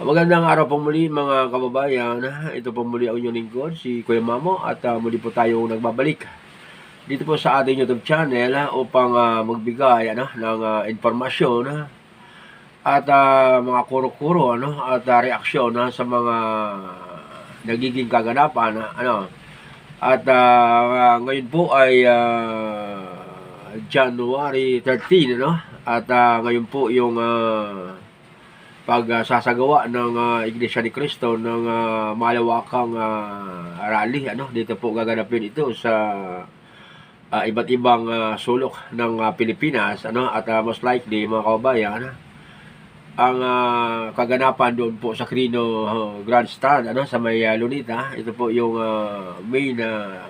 Magandang araw po muli mga kababayan. Ito po muli ang inyong lingkod, si Kuya Mamo at ah, muli po tayo nagbabalik dito po sa ating YouTube channel ah, upang ah, magbigay ano, ng ah, informasyon ah, at ah, mga kuro-kuro ano, at ah, reaksyon ah, sa mga nagiging kaganapan. ah, ano. At ah, ngayon po ay ah, January 13 ano? at ah, ngayon po yung ah, pagsasagawa ng ah, Iglesia ni Cristo ng ah, malawakang ah, rally ano dito po gaganapin ito sa ah, iba't ibang ah, sulok ng ah, Pilipinas ano at ah, most likely mga kababayan ang ah, kaganapan doon po sa Crino ah, Grandstand ano sa may ah, Lunita ito po yung ah, main ah,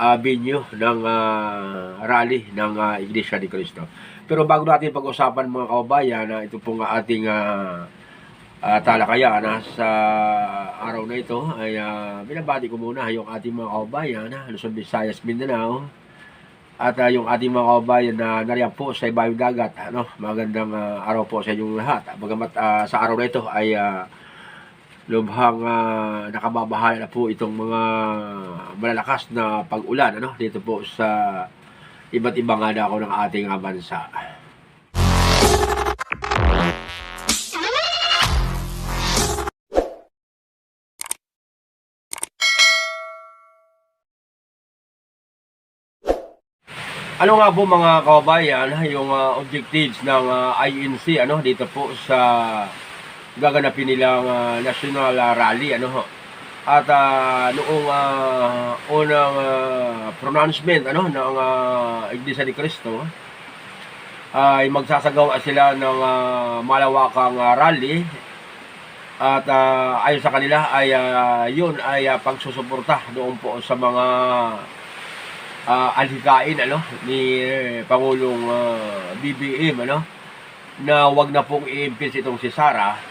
ah, venue ng ah, rally ng ah, Iglesia ni Cristo. Pero bago natin pag-usapan mga kababayan na ito pong ating uh, talakayan na sa araw na ito ay uh, binabati ko muna yung ating mga kababayan na Luzon, Visayas, Mindanao. At ah, yung ating mga kababayan na nariyan po sa ibayong dagat ano magandang ah, araw po sa inyong lahat. Bagamat ah, sa araw na ito ay uh, lubhang ah, nakababahala na po itong mga malalakas na pag-ulan ano dito po sa iba't ibang nga dako ng ating bansa. Ano nga po mga kababayan, yung ah, objectives ng ah, INC ano dito po sa gaganapin nilang ah, national ah, rally ano ho. At ah, noong ah, unang ah, pronouncement ano ng uh, Iglesia ni Cristo ay magsasagawa sila ng ah, malawakang ah, rally. At ah, ayon sa kanila ay ah, yun ay ah, pagsusuporta doon po sa mga ah, alhikain ano ni Pangulong ah, BBM ano na wag na pong i-impeach itong si Sara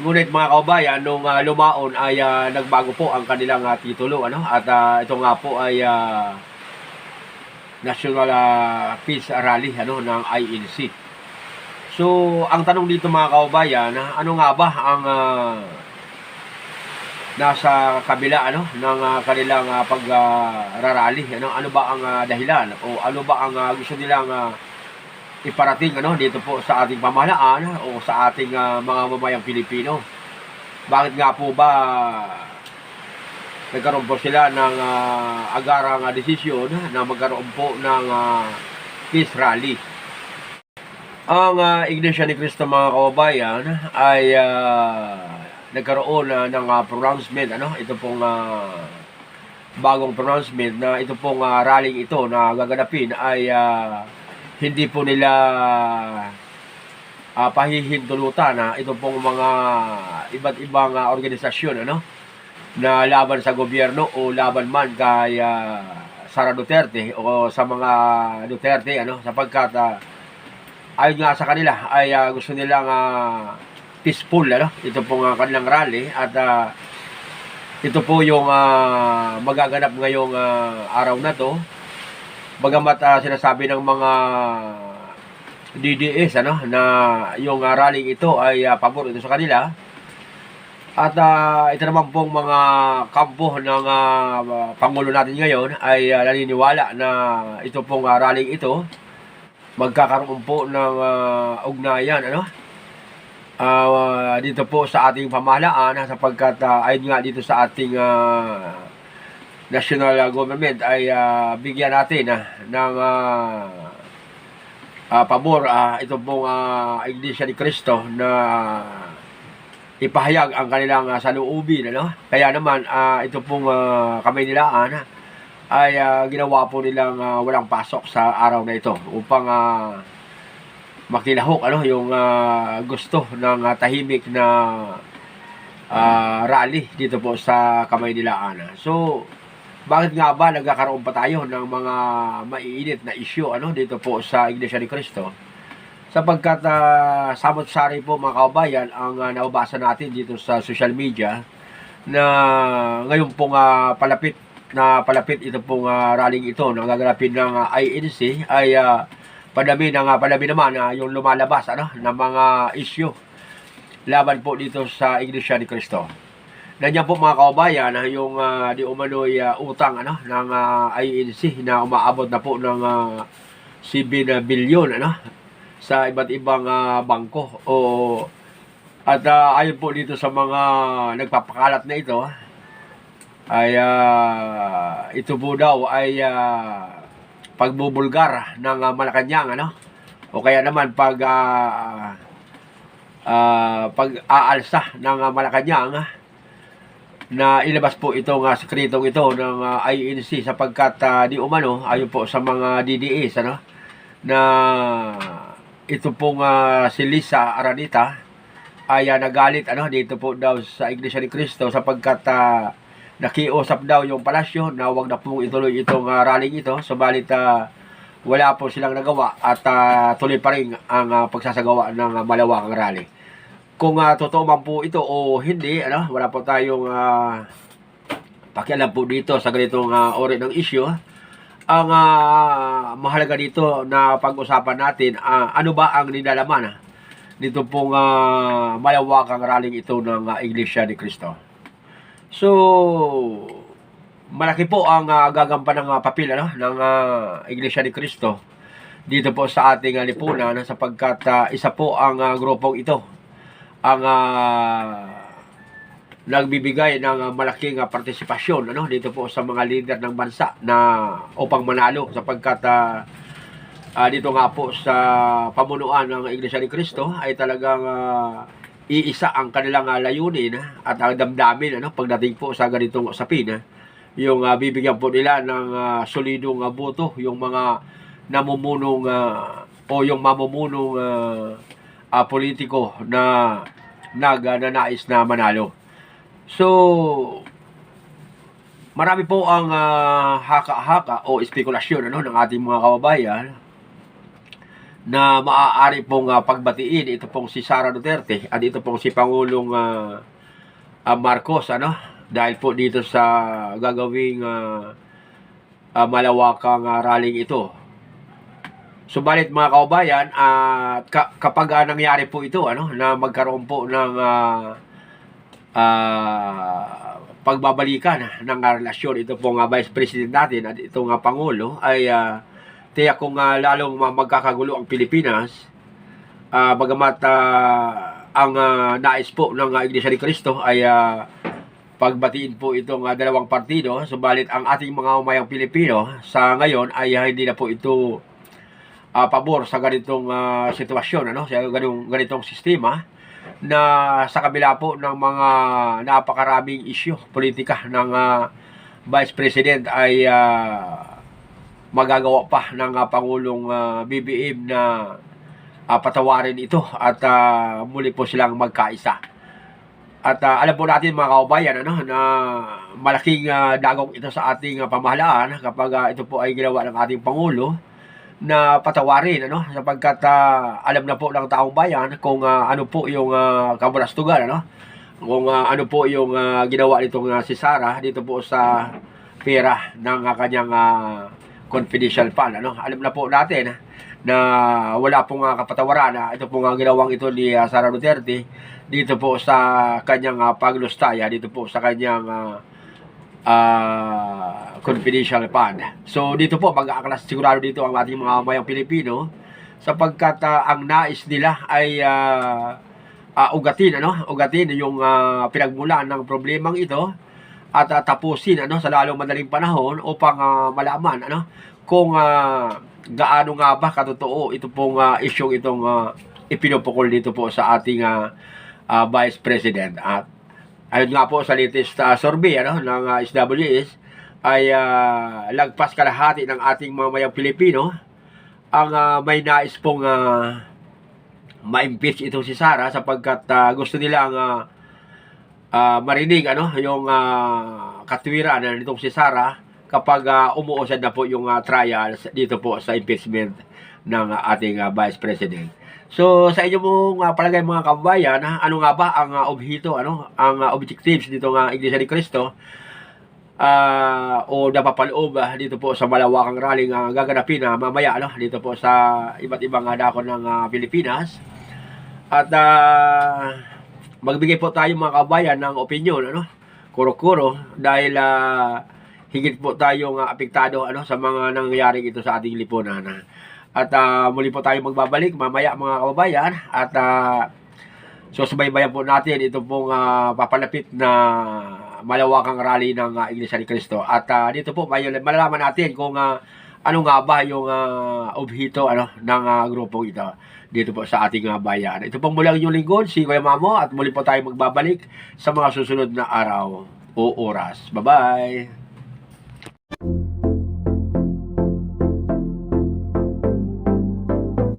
Ngunit mga kaubayan, nung ah, lumaon ay ah, nagbago po ang kanilang ah, titulo ano? At ah, ito nga po ay ah, National ah, Peace Rally ano ng INC. So, ang tanong dito mga kaubayan, ano nga ba ang ah, nasa kabila ano ng ah, kanilang uh, pagrarally ano ano ba ang ah, dahilan? O ano ba ang ah, gusto nilang ah, iparating ano dito po sa ating pamahalaan o sa ating ah, mga mamayang Pilipino. Bakit nga po ba nagkaroon po sila ng ah, agarang ah, desisyon na magkaroon po ng ah, peace rally? Ang ah, Iglesia ni Cristo mga kababayan ay ah, nagkaroon ah, ng ah, pronouncement ano ito pong ah, bagong pronouncement na ito pong ah, rally ito na gaganapin ay ah, hindi po nila uh, pahihintulutan na ito pong mga iba't ibang ah, organisasyon ano na laban sa gobyerno o laban man kay ah, Sara Duterte o sa mga Duterte ano sapagkat uh, ayon nga sa kanila ay ah, gusto nilang ah, peaceful ano ito pong ah, kanilang rally at ah, ito po yung ah, magaganap ngayong ah, araw na to bagamat ah, sinasabi ng mga DDS ano na yung uh, rally ito ay uh, pabor ito sa kanila. At ah, ito naman pong mga kampo ng ah, pangulo natin ngayon ay ah, naniniwala na ito pong ah, rally ito magkakaroon po ng ah, ugnayan ano. Ah, dito po sa ating pamahalaan ah, sapagkat ah, ayon nga dito sa ating ah, national uh, government ay uh, bigyan natin uh, ng uh, uh, pabor uh, ito pong uh, Iglesia ni Cristo na ipahayag ang kanilang uh, saluubin ano? Kaya naman uh, ito pong uh, kamay nilaan ay uh, ginawa po nilang uh, walang pasok sa araw na ito upang uh, makilahok ano yung uh, gusto ng uh, tahimik na uh, rally dito po sa kamay nilaan so bakit nga ba nagkakaroon pa tayo ng mga maiinit na issue ano dito po sa Iglesia ni Cristo? Sapagkat uh, samot-sari po mga kaubayan ang uh, nababasa natin dito sa social media na ngayon pong uh, palapit na palapit ito pong uh, rallying ito na gaganapin ng uh, INC ay uh, padami ng uh, padami naman uh, yung lumalabas ano ng mga issue laban po dito sa Iglesia ni Cristo. Nandiyan po mga kababayan, ah, yung ah, di umano'y ah, utang ano, ng ah, INC na umaabot na po ng ah, 7 na bilyon ano, sa iba't ibang ah, bangko. O, at ah, ayon po dito sa mga nagpapakalat na ito, ay ah, ito po daw ay ah, pagbubulgar ng ah, Malacanang ano, o kaya naman pag ah, ah, pag-aalsa ng ah, Malacanang na ilabas po itong uh, sekretong ito ng ah, INC sapagkat ah, di umano ayon po sa mga DDS ano na ito pong ah, si Lisa Aranita ay ah, nagalit ano dito po daw sa Iglesia ni Cristo sapagkat ah, nakiusap daw yung palasyo na wag na pong ituloy itong uh, rallying ito. Subalit ah, wala po silang nagawa at ah, tuloy pa rin ang ah, pagsasagawa ng ah, malawakang rally kung ah, totoo man po ito o hindi, ano, wala po tayong uh, pakialam po dito sa ganitong uh, ori ng issue. Ang ah, mahalaga dito na pag-usapan natin, ah, ano ba ang nilalaman ah, dito pong uh, malawakang rallying ito ng ah, Iglesia ni Cristo. So, malaki po ang uh, gagampan ng uh, papel ano, ng ah, Iglesia ni Cristo dito po sa ating uh, lipunan sapagkat ah, isa po ang ah, grupong ito ang ah, nagbibigay ng ah, malaking ah, partisipasyon ano dito po sa mga leader ng bansa na upang manalo sapagkat ah, ah, dito nga po sa pamunuan ng Iglesia ni Cristo ay talagang ah, iisa ang kanilang ah, layunin ah, at ang damdamin ano pagdating po sa ganitong usapin ah. yung ah, bibigyan po nila ng ah, solidong ah, boto yung mga namumunong ah, o yung mamumunong ah, ah, politiko na nagnanais na manalo. So, marami po ang ah, haka-haka o espekulasyon ano, ng ating mga kababayan na maaari pong ah, pagbatiin ito pong si Sara Duterte at ito pong si Pangulong ah, ah, Marcos ano dahil po dito sa gagawing ah, ah, malawakang ah, rallying ito Subalit mga kaubayan, at ka- kapag ah, nangyari po ito, ano, na magkaroon po ng ah, ah, pagbabalikan ng relasyon ito pong ah, Vice President natin at itong ah, Pangulo ay uh, tiyak kung ah, lalong ma- magkakagulo ang Pilipinas. Ah, bagamat ah, ang ah, nais po ng ah, Iglesia ni Cristo ay ah, pagbatiin po itong ah, dalawang partido subalit ang ating mga umayang Pilipino sa ngayon ay ah, hindi na po ito uh, pabor sa ganitong ah, sitwasyon ano sa ganitong ganitong sistema na sa kabila po ng mga napakaraming isyu politika ng ah, Vice President ay ah, magagawa pa ng ah, Pangulong ah, BBM na ah, patawarin ito at ah, muli po silang magkaisa. At ah, alam po natin mga kaubayan ano, na malaking ah, dagong ito sa ating ah, pamahalaan kapag ah, ito po ay ginawa ng ating Pangulo na patawarin ano? Sapagkat ah, alam na po ng taong bayan kung ah, ano po yung uh, kabarastugan ano? Kung ah, ano po yung ah, ginawa nitong ah, si Sarah dito po sa pera ng ah, kanyang ah, confidential fund ano? Alam na po natin na wala pong uh, kapatawaran na ito pong uh, ginawang ito ni ah, Sara Duterte dito po sa kanyang uh, paglustaya dito po sa kanyang ah, ah, confidential fund. So dito po mag-aaklas sigurado dito ang ating mga mayang Pilipino sapagkat ah, ang nais nila ay ah, ah, ugatin ano, ugatin yung ah, pinagmulan ng problemang ito at ah, tapusin ano? Sa lalong madaling panahon upang ah, malaman ano? Kung ah, gaano nga ba katotoo ito pong uh, issue itong uh, ipinupukol dito po sa ating ah, ah, Vice President. At Ayon nga po sa latest uh, survey ano, ng uh, SWS ay uh, lagpas kalahati ng ating mga mayang Pilipino ang uh, may nais pong uh, ma-impeach itong si Sara sapagkat uh, gusto nilang uh, uh, marinig ano yung uh, katwiran uh, nitong si Sara kapag uh, umuusad na po yung uh, trials dito po sa impeachment ng uh, ating uh, Vice President. So sa inyo mong uh, palagay mga kababayan, ha, ano nga ba ang uh, obhito, ano, ang uh, objectives dito nga Iglesia ni Cristo uh, o napapaloob uh, dito po sa malawakang rallying uh, gaganapin uh, mamaya ano, dito po sa iba't ibang uh, dako ng uh, Pilipinas. At uh, magbigay po tayo mga kabayan ng opinion, ano? Kuro-kuro dahil ah, higit po tayong ah, apektado ano sa mga nangyayari ito sa ating lipunan. ah. At ah, muli po tayo magbabalik mamaya mga kababayan at ah, susubaybayan po natin ito pong ah, papalapit na malawakang rally ng ah, Iglesia ni Cristo. At ah, dito po may malalaman natin kung ah, ano nga ba yung uh, obhito ano, ng ah, grupong ito dito po sa ating ah, bayan. Ito pong muli ang inyong lingkod, si Kuya Mamo, at muli po tayo magbabalik sa mga susunod na araw o oras. Bye-bye!